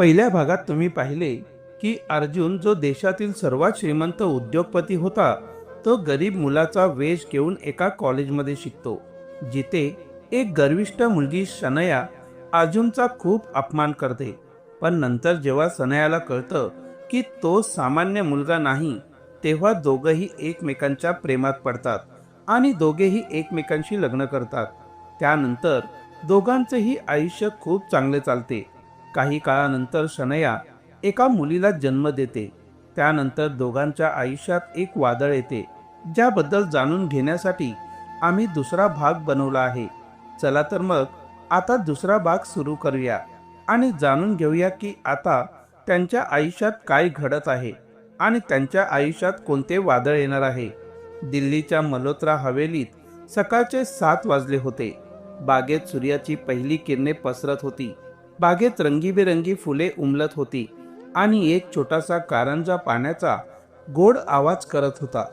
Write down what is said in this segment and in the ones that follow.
पहिल्या भागात तुम्ही पाहिले की अर्जुन जो देशातील सर्वात श्रीमंत उद्योगपती होता तो गरीब मुलाचा वेश घेऊन एका कॉलेजमध्ये शिकतो जिथे एक गर्विष्ठ मुलगी शनया अर्जुनचा खूप अपमान करते. पण नंतर जेव्हा सनयाला कळतं की तो सामान्य मुलगा नाही तेव्हा दोघंही एकमेकांच्या प्रेमात पडतात आणि दोघेही एकमेकांशी लग्न करतात. त्यानंतर दोघांचेही आयुष्य खूप चांगले चालते. काही काळानंतर शनया एका मुलीला जन्म देते. त्यानंतर दोघांच्या आयुष्यात एक वादळ येते ज्याबद्दल जाणून घेण्यासाठी आम्ही दुसरा भाग बनवला आहे. चला तर मग आता दुसरा भाग सुरू करूया आणि जाणून घेऊया की आता त्यांच्या आयुष्यात काय घडत आहे आणि त्यांच्या आयुष्यात कोणते वादळ येणार आहे. दिल्लीच्या मल्होत्रा हवेलीत सकाळचे सात वाजले होते. बागेत सूर्याची पहिली किरणे पसरत होती. बागेत रंगीबेरंगी फुले उमलत होती आणि एक छोटासा कारंजा पाण्याचा गोड आवाज करत होता.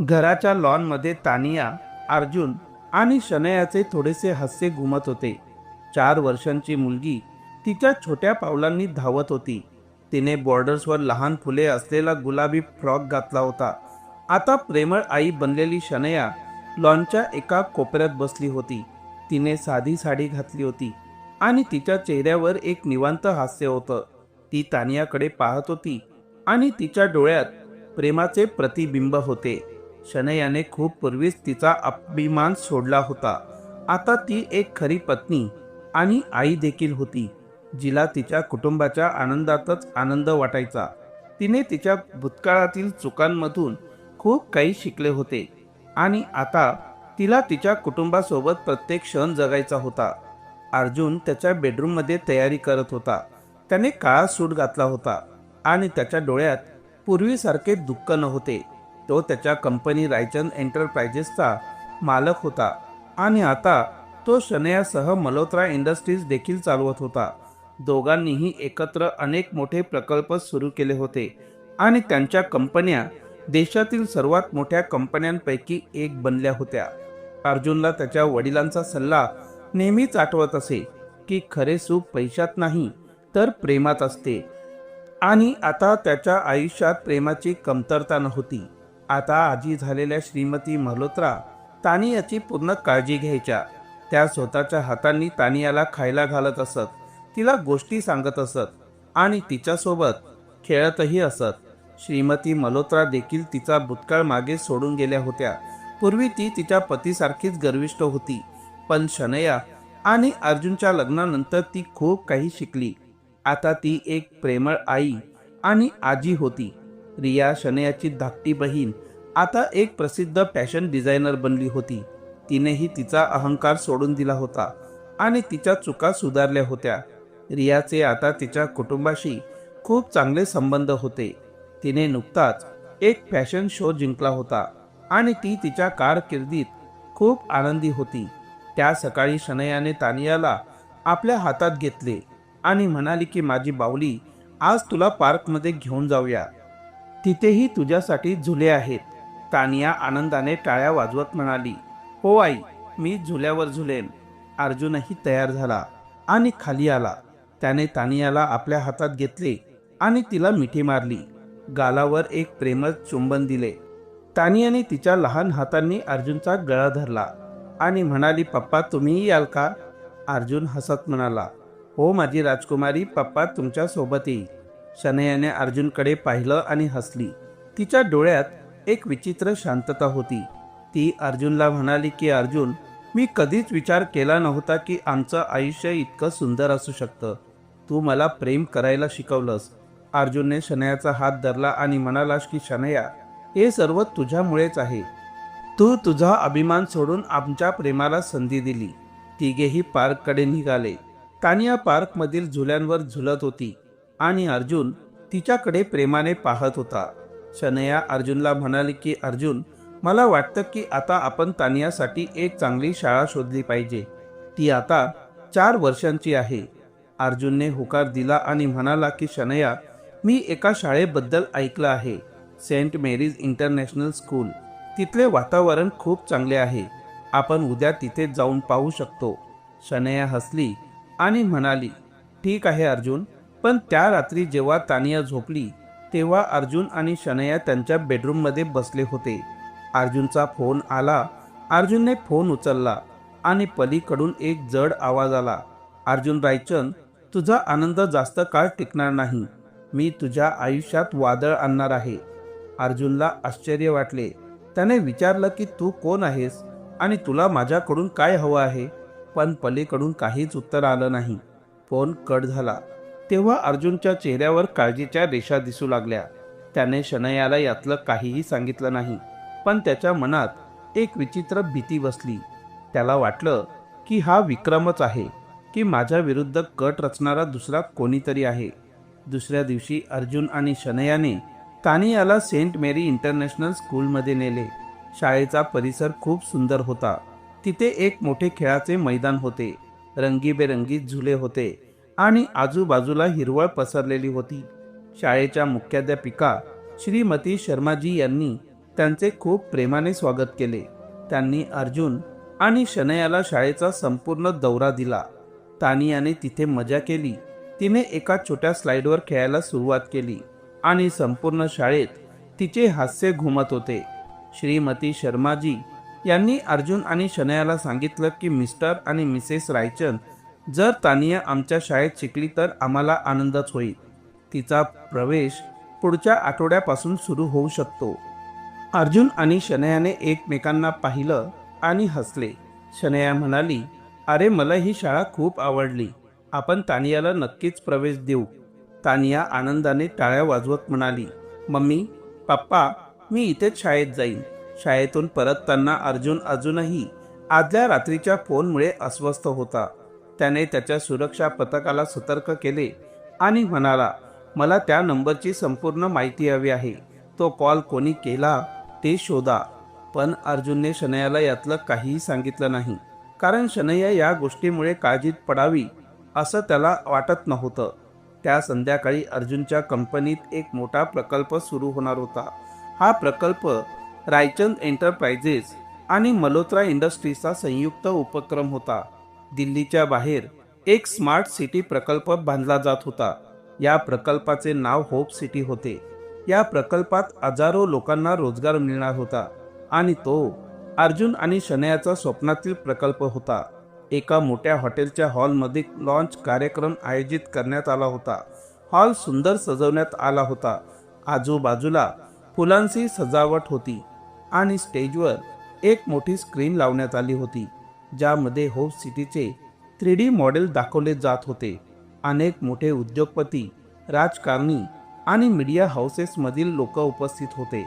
घराच्या लॉनमध्ये तानिया अर्जुन आणि शनयाचे थोडेसे हास्य घुमत होते. चार वर्षांची मुलगी तिच्या छोट्या पावलांनी धावत होती. तिने बॉर्डर्सवर लहान फुले असलेला गुलाबी फ्रॉक घातला होता. आता प्रेमळ आई बनलेली शनया लॉनच्या एका कोपऱ्यात बसली होती. तिने साधी साडी घातली होती. आणि तिच्या चेहऱ्यावर एक निवांत हास्य होतं. ती तानियाकडे पाहत होती आणि तिच्या डोळ्यात प्रेमाचे प्रतिबिंब होते. शनयाने खूप पूर्वीच तिचा अभिमान सोडला होता. आता ती एक खरी पत्नी आणि आई देखील होती जिला तिच्या कुटुंबाच्या आनंदातच आनंद वाटायचा. तिने तिच्या भूतकाळातील चुकांमधून खूप काही शिकले होते आणि आता तिला तिच्या कुटुंबासोबत प्रत्येक क्षण जगायचा होता. अर्जुन त्याच्या बेडरूममध्ये तयारी करत होता. त्याने काळा सूट घातला होता आणि त्याच्या डोळ्यात पूर्वीसारखे दुःख नव्हते. तो त्याच्या कंपनी रायचंद एंटरप्राइजेसचा मालक होता आणि आता तो शनयासह मल्होत्रा इंडस्ट्रीज देखील चालवत होता. दोघांनीही एकत्र अनेक मोठे प्रकल्प सुरू केले होते आणि त्यांच्या कंपन्या देशातील सर्वात मोठ्या कंपन्यांपैकी एक बनल्या होत्या. अर्जुनला त्याच्या वडिलांचा सल्ला नेहमीच आठवत असे की खरे सुख पैशात नाही तर प्रेमात असते. आणि आता त्याच्या आयुष्यात प्रेमाची कमतरता नव्हती. आता आजी झालेल्या श्रीमती मल्होत्रा तानियाची पूर्ण काळजी घ्यायच्या. त्या स्वतःच्या हातांनी तानियाला खायला घालत असत. तिला गोष्टी सांगत असत. आणि तिच्यासोबत खेळतही असत. श्रीमती मल्होत्रा देखील तिचा भूतकाळ मागे सोडून गेल्या होत्या. पूर्वी ती तिच्या पतीसारखीच गर्विष्ट होती. पण शनया आणि अर्जुनच्या लग्नानंतर ती खूप काही शिकली. आता ती एक प्रेमळ आई आणि आजी होती. रिया शनयाची धाकटी बहीण आता एक प्रसिद्ध फॅशन डिझायनर बनली होती. तिनेही तिचा अहंकार सोडून दिला होता आणि तिच्या चुका सुधारल्या होत्या. रियाचे आता तिच्या कुटुंबाशी खूप चांगले संबंध होते. तिने नुकताच एक फॅशन शो जिंकला होता आणि ती तिच्या कारकिर्दीत खूप आनंदी होती. त्या सकाळी शनयाने तानियाला आपल्या हातात घेतले आणि म्हणाली की माझी बावली आज तुला पार्कमध्ये घेऊन जाऊया. तिथेही तुझ्यासाठी झुले आहेत. तानिया आनंदाने टाळ्या वाजवत म्हणाली हो आई मी झुल्यावर झुलेन. अर्जुनही तयार झाला आणि खाली आला. त्याने तानियाला आपल्या हातात घेतले आणि तिला मिठी मारली. गालावर एक प्रेमळ चुंबन दिले. तानियाने तिच्या लहान हातांनी अर्जुनचा गळा धरला. आणि म्हणाली पप्पा तुम्हीही याल का? अर्जुन हसत म्हणाला हो माझी राजकुमारी पप्पा तुमच्यासोबत येईल शनयाने अर्जुनकडे पाहिलं आणि हसली. तिच्या डोळ्यात एक विचित्र शांतता होती. ती अर्जुनला म्हणाली की अर्जुन मी कधीच विचार केला नव्हता की आमचं आयुष्य इतकं सुंदर असू शकतं. तू मला प्रेम करायला शिकवलंस. अर्जुनने शनयाचा हात धरला आणि म्हणालास की शनया हे सर्व तुझ्यामुळेच आहे. तू तुझा अभिमान सोडून आमच्या प्रेमाला संधी दिली. तिघेही पार्ककडे निघाले. तानिया पार्कमधील झुल्यांवर झुलत होती आणि अर्जुन तिच्याकडे प्रेमाने पाहत होता. शनया अर्जुनला म्हणाली की अर्जुन मला वाटतं की आता आपण तानियासाठी एक चांगली शाळा शोधली पाहिजे. ती आता चार वर्षांची आहे. अर्जुनने होकार दिला आणि म्हणाला की शनया मी एका शाळेबद्दल ऐकलं आहे. Saint Mary's International School. तिथले वातावरण खूप चांगले आहे. आपण उद्या तिथे जाऊन पाहू शकतो. शनया हसली आणि म्हणाली ठीक आहे अर्जुन पण त्या रात्री जेव्हा तानिया झोपली तेव्हा अर्जुन आणि शनया त्यांच्या बेडरूममध्ये बसले होते. अर्जुनचा फोन आला. अर्जुनने फोन उचलला आणि पलीकडून एक जड आवाज आला. अर्जुन रायचंद तुझा आनंद जास्त काळ टिकणार नाही. मी तुझ्या आयुष्यात वादळ आणणार आहे. अर्जुनला आश्चर्य वाटले. त्याने विचारलं की तू कोण आहेस आणि तुला माझ्याकडून काय हवं आहे? पण पलीकडून काहीच उत्तर आलं नाही. फोन कट झाला. तेव्हा अर्जुनच्या चेहऱ्यावर काळजीच्या रेषा दिसू लागल्या. त्याने शनयाला यातलं काहीही सांगितलं नाही. पण त्याच्या मनात एक विचित्र भीती बसली. त्याला वाटलं की हा विक्रमच आहे की माझ्या विरुद्ध कट रचणारा दुसरा कोणीतरी आहे. दुसऱ्या दिवशी अर्जुन आणि शनयाने तानियाला सेंट मेरी इंटरनॅशनल स्कूलमध्ये नेले. शाळेचा परिसर खूप सुंदर होता. तिथे एक मोठे खेळाचे मैदान होते. रंगीबेरंगी झुले होते आणि आजूबाजूला हिरवळ पसरलेली होती. शाळेच्या मुख्याध्यापिका श्रीमती शर्माजी यांनी त्यांचे खूप प्रेमाने स्वागत केले. त्यांनी अर्जुन आणि शनयाला शाळेचा संपूर्ण दौरा दिला. तानियाने तिथे मजा केली. तिने एका छोट्या स्लाइडवर खेळायला सुरुवात केली. आणि संपूर्ण शाळेत तिचे हास्य घुमत होते. श्रीमती शर्माजी यांनी अर्जुन आणि शनयाला सांगितलं की मिस्टर आणि मिसेस रायचंद जर तानिया आमच्या शाळेत शिकली तर आम्हाला आनंदच होईल. तिचा प्रवेश पुढच्या आठवड्यापासून सुरू होऊ शकतो. अर्जुन आणि शनयाने एकमेकांना पाहिलं आणि हसले. शनया म्हणाली अरे मला ही शाळा खूप आवडली. आपण तानियाला नक्कीच प्रवेश देऊ. तानिया आनंदाने टाळ्या वाजवत म्हणाली मम्मी पप्पा मी इथेच शाळेत जाईन. शाळेतून परतताना अर्जुन अजूनही आदल्या रात्रीच्या फोनमुळे अस्वस्थ होता. त्याने त्याच्या सुरक्षा पथकाला सतर्क केले आणि म्हणाला मला त्या नंबरची संपूर्ण माहिती हवी आहे. तो कॉल कोणी केला ते शोधा. पण अर्जुनने शनयाला यातलं काहीही सांगितलं नाही. कारण शनया या गोष्टीमुळे काळजीत पडावी असं त्याला वाटत नव्हतं. त्या संध्याकाळी अर्जुनच्या कंपनीत एक मोठा प्रकल्प सुरू होणार होता. हा प्रकल्प रायचंद एंटरप्राइजेस आणि मल्होत्रा इंडस्ट्रीजचा संयुक्त उपक्रम होता. दिल्लीच्या बाहेर एक स्मार्ट सिटी प्रकल्प बांधला जात होता. या प्रकल्पाचे नाव होप सिटी होते. या प्रकल्पात हजारो लोकांना रोजगार मिळणार होता आणि तो अर्जुन आणि शनयाचा स्वप्नातील प्रकल्प होता. एका मोठ्या हॉटेलच्या हॉलमध्ये लॉन्च कार्यक्रम आयोजित करण्यात आला होता. हॉल सुंदर सजवण्यात आला होता. आजूबाजूला फुलांची सजावट होती आणि स्टेजवर एक मोठी स्क्रीन लावण्यात आली होती ज्यामध्ये होप सिटीचे थ्री डी मॉडेल दाखवले जात होते. अनेक मोठे उद्योगपती राजकारणी आणि मीडिया हाऊसेसमधील लोक उपस्थित होते.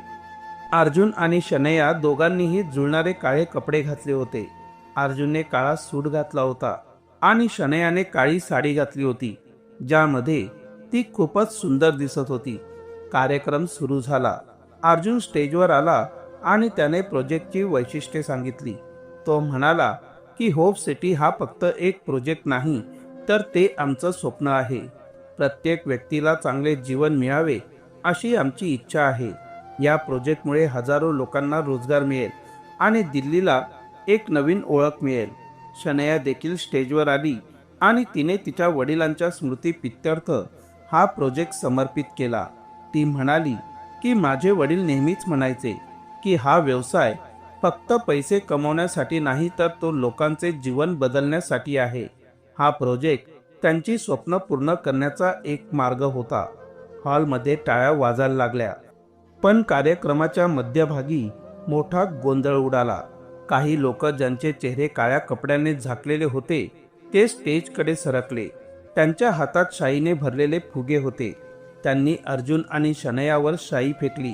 अर्जुन आणि शनया दोघांनीही जुळणारे काळे कपडे घातले होते. अर्जुनने काळा सूट घातला होता आणि शनयाने काळी साडी घातली होती ज्यामध्ये ती खूपच सुंदर दिसत होती. कार्यक्रम सुरू झाला. अर्जुन स्टेजवर आला आणि त्याने प्रोजेक्टची वैशिष्ट्ये सांगितली. तो म्हणाला की होप सिटी हा फक्त एक प्रोजेक्ट नाही तर ते आमचं स्वप्न आहे. प्रत्येक व्यक्तीला चांगले जीवन मिळावे अशी आमची इच्छा आहे. या प्रोजेक्टमुळे हजारो लोकांना रोजगार मिळेल आणि दिल्लीला एक नवीन ओळख मिळेल. शनया देखील स्टेजवर आली आणि तिने तिच्या वडिलांच्या स्मृती पित्यर्थ हा प्रोजेक्ट समर्पित केला. ती म्हणाली की माझे वडील नेहमीच म्हणायचे की हा व्यवसाय फक्त पैसे कमवण्यासाठी नाही तर तो लोकांचे जीवन बदलण्यासाठी आहे. हा प्रोजेक्ट त्यांची स्वप्न पूर्ण करण्याचा एक मार्ग होता. हॉलमध्ये टाळ्या वाजायला लागल्या. पण कार्यक्रमाच्या मध्यभागी मोठा गोंधळ उडाला. काही लोक ज्यांचे चेहरे काळ्या कपड्याने झाकलेले होते ते स्टेजकडे सरकले. त्यांच्या हातात शाईने भरलेले फुगे होते. त्यांनी अर्जुन आणि शनयावर शाई फेकली.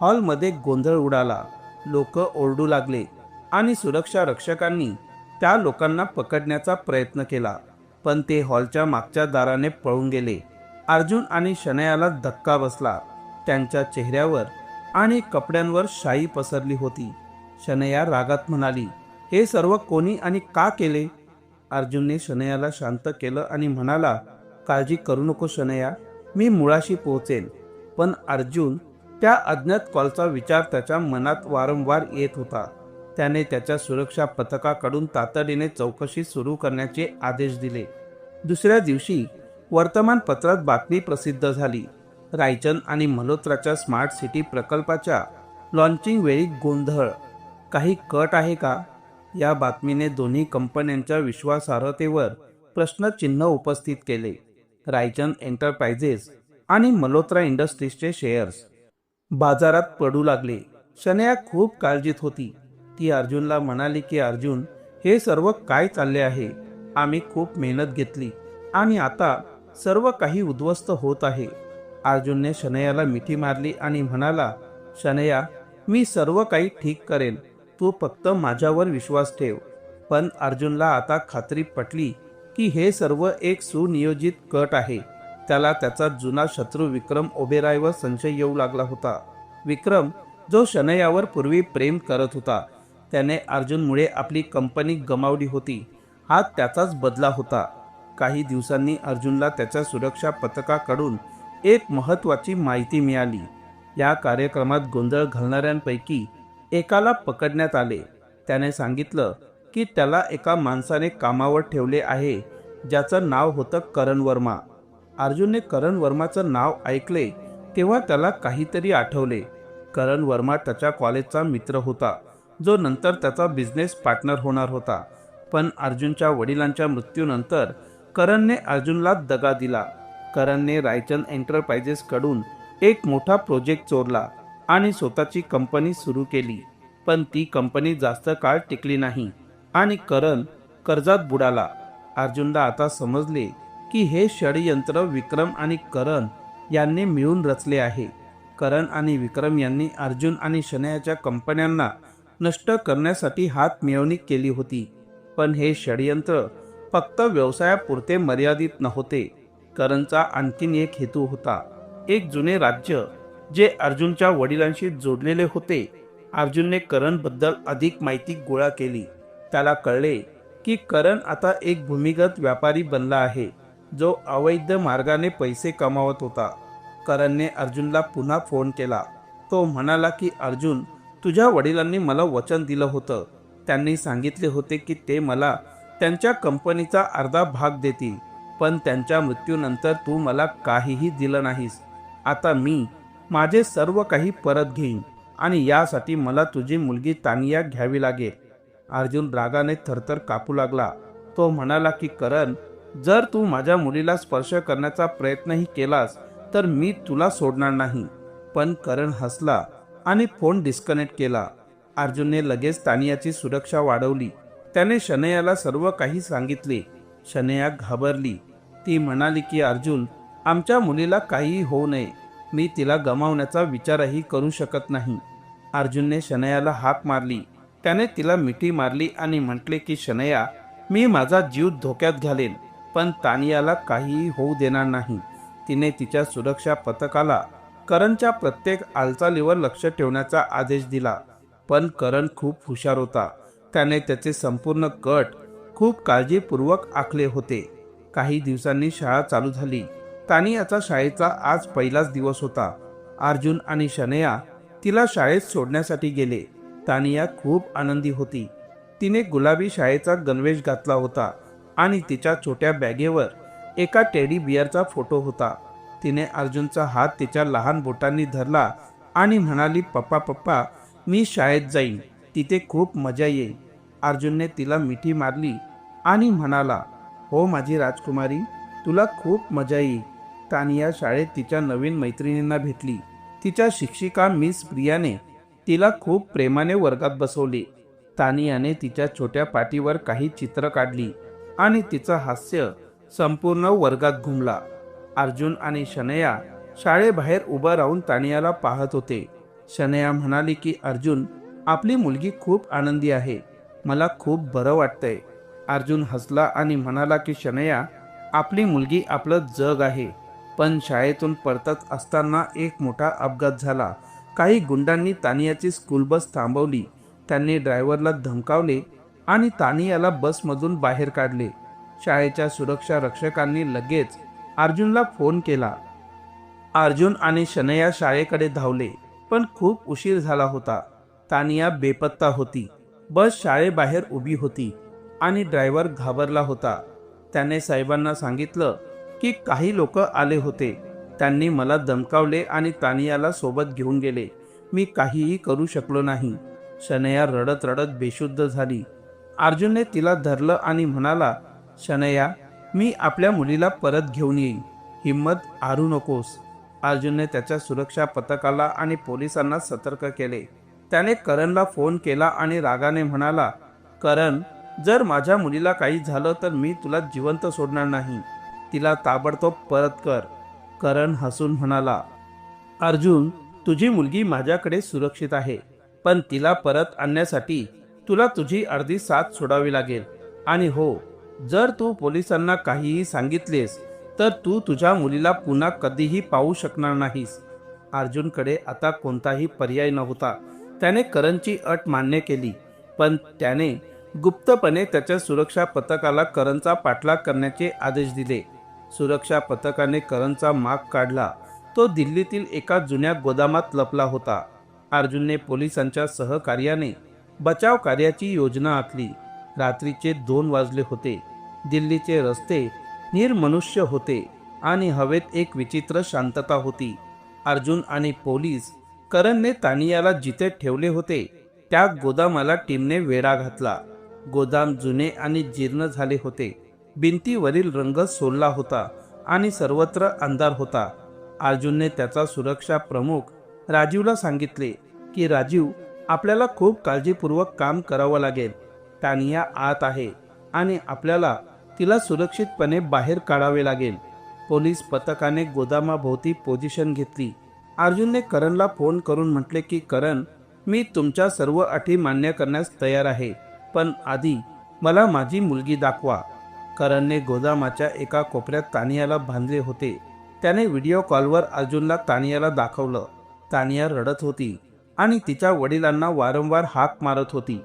हॉलमध्ये गोंधळ उडाला. लोक ओरडू लागले आणि सुरक्षा रक्षकांनी त्या लोकांना पकडण्याचा प्रयत्न केला. पण ते हॉलच्या मागच्या दाराने पळून गेले. अर्जुन आणि शनयाला धक्का बसला. त्यांच्या चेहऱ्यावर आणि कपड्यांवर शाई पसरली होती. शनया रागात म्हणाली हे सर्व कोणी आणि का केले? अर्जुनने शनयाला शांत केलं आणि म्हणाला काळजी करू नको शनया मी मुळाशी पोहोचेन. पण अर्जुन त्या अज्ञात कॉलचा विचार त्याच्या मनात वारंवार येत होता. त्याने त्याच्या सुरक्षा पथकाकडून तातडीने चौकशी सुरू करण्याचे आदेश दिले. दुसऱ्या दिवशी वर्तमानपत्रात बातमी प्रसिद्ध झाली. रायचंद आणि मल्होत्राच्या स्मार्ट सिटी प्रकल्पाच्या लॉन्चिंग वेळी गोंधळ काही कट आहे का? या बातमीने दोन्ही कंपन्यांच्या विश्वासार्हतेवर प्रश्नचिन्ह उपस्थित केले. रायचंद एंटरप्राइजेस आणि मल्होत्रा इंडस्ट्रीजचे शेअर्स. बाजारात पडू लागले. शनया खूप काळजीत होती. ती अर्जुनला म्हणाली की अर्जुन हे सर्व काय चालले आहे? आम्ही खूप मेहनत घेतली आणि आता सर्व काही उद्ध्वस्त होत आहे. अर्जुनने शनयाला मिठी मारली आणि म्हणाला शनया मी सर्व काही ठीक करेन. तू फक्त माझ्यावर विश्वास ठेव. पण अर्जुनला आता खात्री पटली की हे सर्व एक सुनियोजित कट आहे. त्याला त्याचा जुना शत्रू विक्रम ओबेरायवर संशय येऊ लागला होता. विक्रम जो शनयावर पूर्वी प्रेम करत होता त्याने अर्जुनमुळे आपली कंपनी गमावली होती. हा त्याचाच बदला होता. काही दिवसांनी अर्जुनला त्याच्या सुरक्षा पथकाकडून एक महत्त्वाची माहिती मिळाली. या कार्यक्रमात गोंधळ घालणाऱ्यांपैकी एकाला पकडण्यात आले. त्याने सांगितलं की त्याला एका माणसाने कामावर ठेवले आहे ज्याचं नाव होतं करण वर्मा. अर्जुनने करण वर्माचं नाव ऐकले तेव्हा त्याला काहीतरी आठवले. करण वर्मा त्याच्या कॉलेजचा मित्र होता जो नंतर त्याचा बिझनेस पार्टनर होणार होता. पण अर्जुनच्या वडिलांच्या मृत्यूनंतर करणने अर्जुनला दगा दिला. करणने रायचंद एंटरप्राइजेसकडून एक मोठा प्रोजेक्ट चोरला. आणि स्वतःची कंपनी सुरू केली. पण ती कंपनी जास्त काळ टिकली नाही. आणि करण कर्जात बुडाला. अर्जुनला आता समजले की हे षडयंत्र विक्रम आणि करण यांनी मिळून रचले आहे. करण आणि विक्रम यांनी अर्जुन आणि शनयाच्या कंपन्यांना नष्ट करण्यासाठी हात मिळवणी केली होती. पण हे षडयंत्र फक्त व्यवसायापुरते मर्यादित नव्हते. करणचा आणखीन एक हेतू होता. एक जुने राज्य जे अर्जुनच्या वडिलांशी जोडलेले होते. अर्जुनने करणबद्दल अधिक माहिती गोळा केली. त्याला कळले की करण आता एक भूमिगत व्यापारी बनला आहे जो अवैध मार्गाने पैसे कमावत होता. करणने अर्जुनला पुन्हा फोन केला. तो म्हणाला की अर्जुन तुझ्या वडिलांनी मला वचन दिलं होतं. त्यांनी सांगितले होते की ते मला त्यांच्या कंपनीचा अर्धा भाग देतील पण त्यांच्या मृत्यूनंतर तू मला काहीही दिलं नाहीस. आता मी माझे सर्व काही परत घेईन. आणि यासाठी मला तुझी मुलगी तानिया घ्यावी लागेल. अर्जुन रागाने थरथर कापू लागला. तो म्हणाला की करण जर तू माझ्या मुलीला स्पर्श करण्याचा प्रयत्नही केलास तर मी तुला सोडणार नाही. पण करण हसला आणि फोन डिस्कनेक्ट केला. अर्जुनने लगेच तानियाची सुरक्षा वाढवली. त्याने शनयाला सर्व काही सांगितले. शनया घाबरली. ती म्हणाली की अर्जुन आमच्या मुलीला काहीही होऊ नये. मी तिला गमावण्याचा विचारही करू शकत नाही. अर्जुनने शनयाला हाक मारली. त्याने तिला मिठी मारली आणि म्हटले की शनया मी माझा जीव धोक्यात घालेन पण तानियाला काहीही होऊ देणार नाही तिने तिच्या सुरक्षा पथकाला करणच्या प्रत्येक हालचालीवर लक्ष ठेवण्याचा आदेश दिला. पण करण खूप हुशार होता. त्याने त्याचे संपूर्ण कट खूप काळजीपूर्वक आखले होते. काही दिवसांनी शाळा चालू झाली. तानियाचा शाळेचा आज पहिलाच दिवस होता. अर्जुन आणि शनया तिला शाळेत सोडण्यासाठी गेले. तानिया खूप आनंदी होती. तिने गुलाबी शाळेचा गणवेश घातला होता आणि तिच्या छोट्या बॅगेवर एका टेडी बियरचा फोटो होता. तिने अर्जुनचा हात तिच्या लहान बोटांनी धरला आणि म्हणाली पप्पा पप्पा मी शाळेत जाईन. तिथे खूप मजा येईल. अर्जुनने तिला मिठी मारली आणि म्हणाला हो माझी राजकुमारी तुला खूप मजा येईल. तानिया शाळेत तिच्या नवीन मैत्रिणींना भेटली. तिच्या शिक्षिका मिस प्रियाने तिला खूप प्रेमाने वर्गात बसवले. तानियाने तिच्या छोट्या पाठीवर काही चित्र काढली आणि तिचं हास्य संपूर्ण वर्गात घुमला. अर्जुन आणि शनया शाळेबाहेर उभं राहून तानियाला पाहत होते. शनया म्हणाली की अर्जुन आपली मुलगी खूप आनंदी आहे. मला खूप बरं वाटतंय. अर्जुन हसला आणि म्हणाला की शनया आपली मुलगी आपलं जग आहे. पण शाळेतून परतत असताना एक मोठा अपघात झाला. काही गुंडांनी तानियाची स्कूल बस थांबवली. त्यांनी ड्रायव्हरला धमकावले आणि तानियाला बसमधून बाहेर काढले. शाळेच्या सुरक्षा रक्षकांनी लगेच अर्जुनला फोन केला. अर्जुन आणि शनया शाळेकडे धावले पण खूप उशीर झाला होता. तानिया बेपत्ता होती. बस शाळेबाहेर उभी होती आणि ड्रायव्हर घाबरला होता. त्याने साहेबांना सांगितलं की काही लोक आले होते. त्यांनी मला दमकावले आणि तानियाला सोबत घेऊन गेले. मी काहीही करू शकलो नाही. शनया रडत रडत बेशुद्ध झाली. अर्जुनने तिला धरलं आणि म्हणाला शनया मी आपल्या मुलीला परत घेऊन येईन. हिम्मत हारू नकोस. अर्जुनने त्याच्या सुरक्षा पथकाला आणि पोलिसांना सतर्क केले. त्याने करणला फोन केला आणि रागाने म्हणाला करण जर माझ्या मुलीला काही झालं तर मी तुला जिवंत सोडणार नाही. तिला ताबडतोब परत कर करण हसून म्हणाला अर्जुन तुझी मुलगी माझ्याकडे सुरक्षित आहे पण तिला परत आणण्यासाठी तुला तुझी अर्धी साथ सोडावी लागेल. आणि हो जर तू पोलिसांना काहीही सांगितलेस तर तू तुझ्या मुलीला पुन्हा कधीही पाहू शकणार नाहीस. अर्जुनकडे आता कोणताही पर्याय नव्हता. त्याने करणची अट मान्य केली पण त्याने गुप्तपणे त्याच्या सुरक्षा पथकाला करणचा पाठलाग करण्याचे आदेश दिले. सुरक्षा पथकाने करणचा माग काढला. तो दिल्लीतील एका जुन्या गोदामात लपला होता. अर्जुनने पोलिसांच्या सहकार्याने बचाव कार्याची योजना आखली. रात्रीचे दोन वाजले होते. दिल्लीचे रस्ते निर्मनुष्य होते आणि हवेत एक विचित्र शांतता होती. अर्जुन आणि पोलीस करणने तानियाला जिथे ठेवले होते त्या गोदामाला टीमने वेढा घातला. गोदाम जुने आणि जीर्ण झाले होते. भिंतीवरील रंग सोलला होता आणि सर्वत्र अंधार होता. अर्जुनने त्याचा सुरक्षा प्रमुख राजीवला सांगितले की राजीव आपल्याला खूप काळजीपूर्वक काम करावं लागेल. तानिया आत आहे आणि आपल्याला तिला सुरक्षितपणे बाहेर काढावे लागेल. पोलीस पथकाने गोदामाभोवती पोझिशन घेतली. अर्जुनने करणला फोन करून म्हटले की करण मी तुमच्या सर्व अटी मान्य करण्यास तयार आहे पण आधी मला माझी मुलगी दाखवा. करणने गोदामाच्या एका कोपऱ्यात तानियाला बांधले होते. त्याने व्हिडिओ कॉलवर अर्जुनला तानियाला दाखवलं. तानिया रडत होती आणि तिच्या वडिलांना वारंवार हाक मारत होती.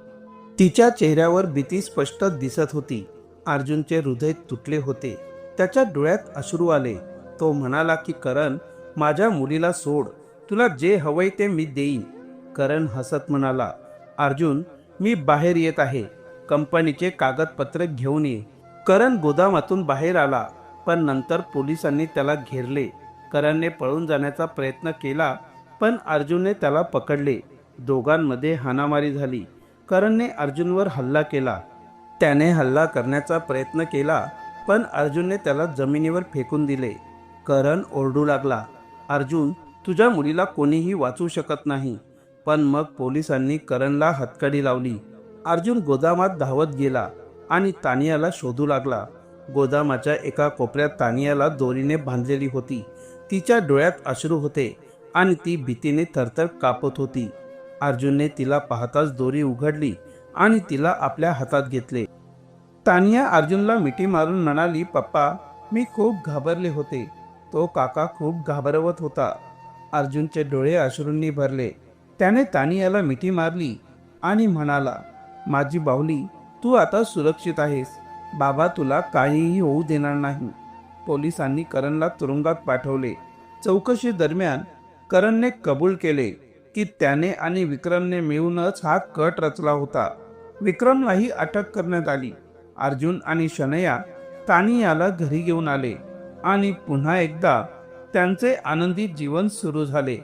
तिच्या चेहऱ्यावर भीती स्पष्ट दिसत होती. अर्जुनचे हृदय तुटले होते. त्याच्या डोळ्यात अश्रू आले. तो म्हणाला की करण माझ्या मुलीला सोड. तुला जे हवंय ते मी देईन. करण हसत म्हणाला अर्जुन मी बाहेर येत आहे. कंपनीचे कागदपत्र घेऊन ये. करण गोदामातून बाहेर आला पण नंतर पोलिसांनी त्याला घेरले. करणने पळून जाण्याचा प्रयत्न केला पण अर्जुनने त्याला पकडले. दोघांमध्ये हाणामारी झाली. करणने अर्जुनवर हल्ला केला. त्याने हल्ला करण्याचा प्रयत्न केला पण अर्जुनने त्याला जमिनीवर फेकून दिले. करण ओरडू लागला अर्जुन तुझ्या मुलीला कोणीही वाचू शकत नाही. पण मग पोलिसांनी करणला हतकडी लावली. अर्जुन गोदामात धावत गेला. आणि तानियाला शोधू लागला. गोदामाच्या एका कोपऱ्यात तानियाला दोरीने बांधलेली होती. तिच्या डोळ्यात अश्रू होते आणि ती भीतीने थरथर कापत होती. अर्जुनने तिला पाहताच दोरी उघडली आणि तिला आपल्या हातात घेतले. तानिया अर्जुनला मिठी मारून म्हणाली पप्पा मी खूप घाबरले होते. तो काका खूप घाबरवत होता. अर्जुनचे डोळे अश्रूंनी भरले. त्याने तानियाला मिठी मारली आणि म्हणाला माझी बाहुली तू आता सुरक्षित आहेस. बाबा तुला काहीही होऊ देणार नाही. पोलिसांनी करणला तुरुंगात पाठवले. चौकशी दरम्यान करणने कबूल केले की त्याने आणि विक्रमने मिळूनच हा कट रचला होता. विक्रमलाही अटक करण्यात आली. अर्जुन आणि शनया तानियाला घरी घेऊन आले आणि पुन्हा एकदा त्यांचे आनंदी जीवन सुरू झाले.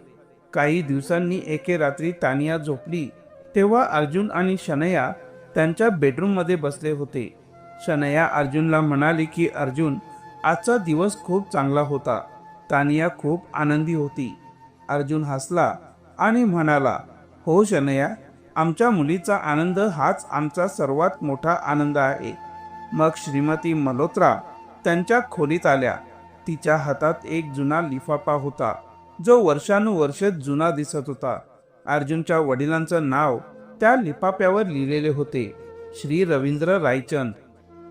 काही दिवसांनी एके रात्री तानिया झोपली तेव्हा अर्जुन आणि शनया त्यांच्या बेडरूममध्ये बसले होते. शनया अर्जुनला म्हणाली की अर्जुन आजचा दिवस खूप चांगला होता. तानिया खूप आनंदी होती. अर्जुन हसला आणि म्हणाला हो शनया आमच्या मुलीचा आनंद हाच आमचा सर्वात मोठा आनंद आहे. मग श्रीमती मल्होत्रा त्यांच्या खोलीत आल्या. तिच्या हातात एक जुना लिफाफा होता जो वर्षानुवर्ष जुना दिसत होता. अर्जुनच्या वडिलांचं नाव त्या लिफाफ्यावर लिहिलेले होते श्री रवींद्र रायचंद.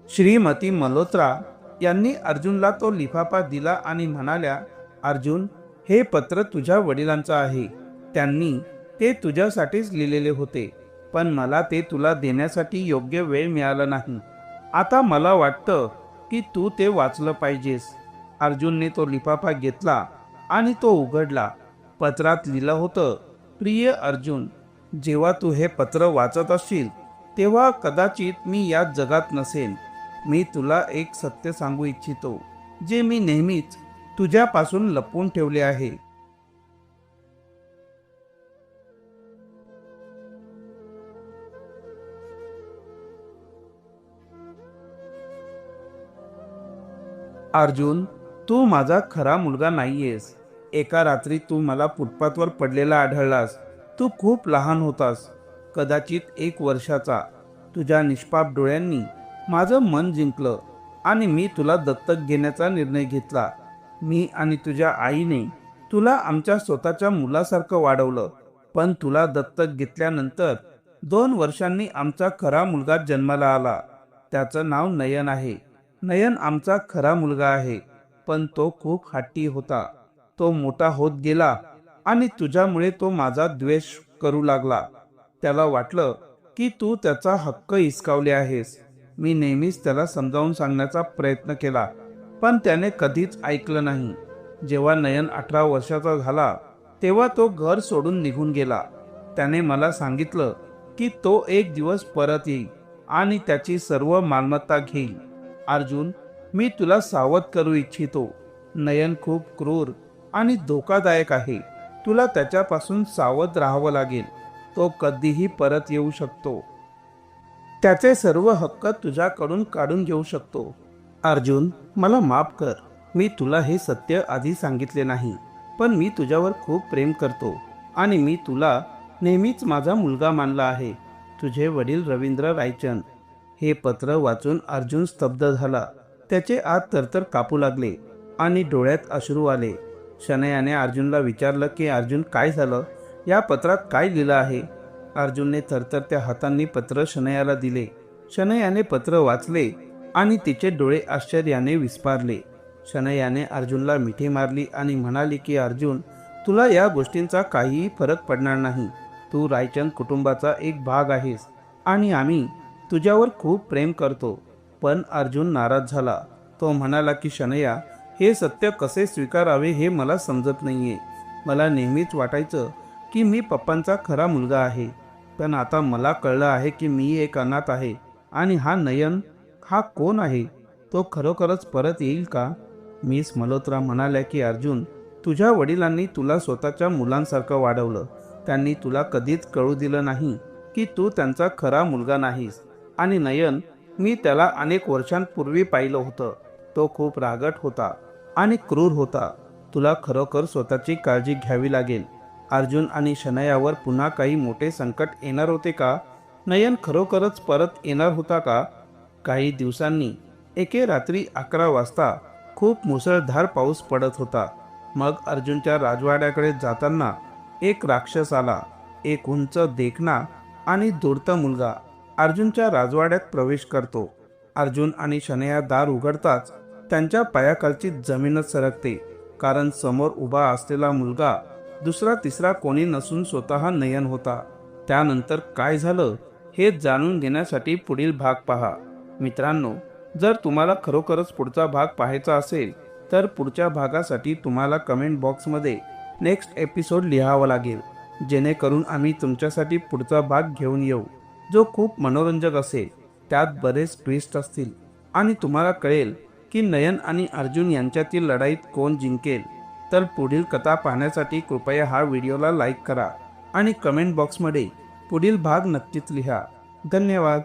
श्रीमती मल्होत्रा यांनी अर्जुनला तो लिफाफा दिला आणि म्हणाल्या अर्जुन हे पत्र तुझ्या वडिलांचं आहे. त्यांनी ते तुझ्यासाठीच लिहिलेले होते पण मला ते तुला देण्यासाठी योग्य वेळ मिळाला नाही. आता मला वाटतं की तू ते वाचलं पाहिजेस. अर्जुनने तो लिफाफा घेतला आणि तो उघडला. पत्रात लिहिलं होतं प्रिय अर्जुन जेव्हा तू हे पत्र वाचत असशील तेव्हा कदाचित मी या जगात नसेन. मी तुला एक सत्य सांगू इच्छितो जे मी नेहमीच तुझ्यापासून लपवून ठेवले आहे. अर्जुन तू माझा खरा मुलगा नाहीयेस. एका रात्री तू मला फुटपाथवर पडलेला आढळलास. तू खूप लहान होतास. कदाचित एक वर्षाचा. तुझ्या निष्पाप डोळ्यांनी माझं मन जिंकलं आणि मी तुला दत्तक घेण्याचा निर्णय घेतला. मी आणि तुझ्या आईने तुला आमच्या स्वतःच्या मुलासारखं वाढवलं. पण तुला दत्तक घेतल्यानंतर दोन वर्षांनी आमचा खरा मुलगा जन्माला आला. त्याचं नाव नयन आहे. नयन आमचा खरा मुलगा आहे. पण तो खूप हट्टी होता. तो मोठा होत गेला आणि तुझ्यामुळे तो माझा द्वेष करू लागला. त्याला वाटलं की तू त्याचा हक्क हिसकावले आहेस. मी नेहमीच त्याला समजावून सांगण्याचा प्रयत्न केला पण त्याने कधीच ऐकलं नाही. जेव्हा नयन अठरा वर्षाचा झाला तेव्हा तो घर सोडून निघून गेला. त्याने मला सांगितलं की तो एक दिवस परत येईल आणि त्याची सर्व मालमत्ता घेईल. अर्जुन मी तुला सावध करू इच्छितो. नयन खूप क्रूर आणि धोकादायक आहे. तुला त्याच्यापासून सावध राहावं लागेल. तो कधीही परत येऊ शकतो. त्याचे सर्व हक्क तुझ्याकडून काढून घेऊ शकतो. अर्जुन मला माफ कर. मी तुला हे सत्य आधी सांगितले नाही पण मी तुझ्यावर खूप प्रेम करतो आणि मी तुला नेहमीच माझा मुलगा मानला आहे. तुझे वडील रवींद्र रायचंद. हे पत्र वाचून अर्जुन स्तब्ध झाला. त्याचे आत तरतर कापू लागले आणि डोळ्यात अश्रू आले. शनयाने अर्जुनला विचारलं की अर्जुन काय झालं? या पत्रात काय लिहिलं आहे? अर्जुनने थरथरत्या हातांनी पत्र शनयाला दिले. शनयाने पत्र वाचले आणि तिचे डोळे आश्चर्याने विस्पारले शनयाने अर्जुनला मिठी मारली आणि म्हणाली की अर्जुन तुला या गोष्टींचा काहीही फरक पडणार नाही. तू रायचंद कुटुंबाचा एक भाग आहेस आणि आम्ही तुझ्यावर खूप प्रेम करतो. पण अर्जुन नाराज झाला. तो म्हणाला की शनया हे सत्य कसे स्वीकारावे हे मला समजत नाहीये. मला नेहमीच वाटायचं की मी पप्पांचा खरा मुलगा आहे. पण आता मला कळलं आहे की मी एक अनाथ आहे. आणि हा नयन हा कोण आहे? तो खरोखरच परत येईल का? मिस मल्होत्रा म्हणाल्या की अर्जुन तुझ्या वडिलांनी तुला स्वतःच्या मुलांसारखं वाढवलं. त्यांनी तुला कधीच कळू दिलं नाही की तू त्यांचा खरा मुलगा नाहीस. आणि नयन मी त्याला अनेक वर्षांपूर्वी पाहिलं होतं. तो खूप रागट होता. आणि क्रूर होता. तुला खरोखर स्वतःची काळजी घ्यावी लागेल. अर्जुन आणि शनयावर पुन्हा काही मोठे संकट येणार होते का? नयन खरोखरच परत येणार होता का? काही दिवसांनी एके रात्री अकरा वाजता खूप मुसळधार पाऊस पडत होता. मग अर्जुनच्या राजवाड्याकडे जाताना एक राक्षस आला. एक उंच देखणा आणि दुर्त मुलगा. अर्जुनच्या राजवाड्यात प्रवेश करतो. अर्जुन आणि शनया दार उघडताच त्यांच्या पायाखालची जमीनच सरकते. कारण समोर उभा असलेला मुलगा दुसरा तिसरा कोणी नसून स्वतः नयन होता. त्यानंतर काय झालं हे जाणून घेण्यासाठी पुढील भाग पहा. मित्रांनो जर तुम्हाला खरोखरच पुढचा भाग पाहायचा असेल तर पुढच्या भागासाठी तुम्हाला कमेंट बॉक्समध्ये नेक्स्ट एपिसोड लिहावा लागेल. जेणेकरून आम्ही तुमच्यासाठी पुढचा भाग घेऊन येऊ जो खूप मनोरंजक असेल. त्यात बरेच ट्विस्ट असतील आणि तुम्हाला कळेल की नयन आणि अर्जुन यांच्यातील लढाईत कोण जिंकेल? तर पुढील कथा पाहण्यासाठी कृपया हा व्हिडिओला लाईक करा आणि कमेंट बॉक्समध्ये पुढील भाग नक्कीच लिहा. धन्यवाद.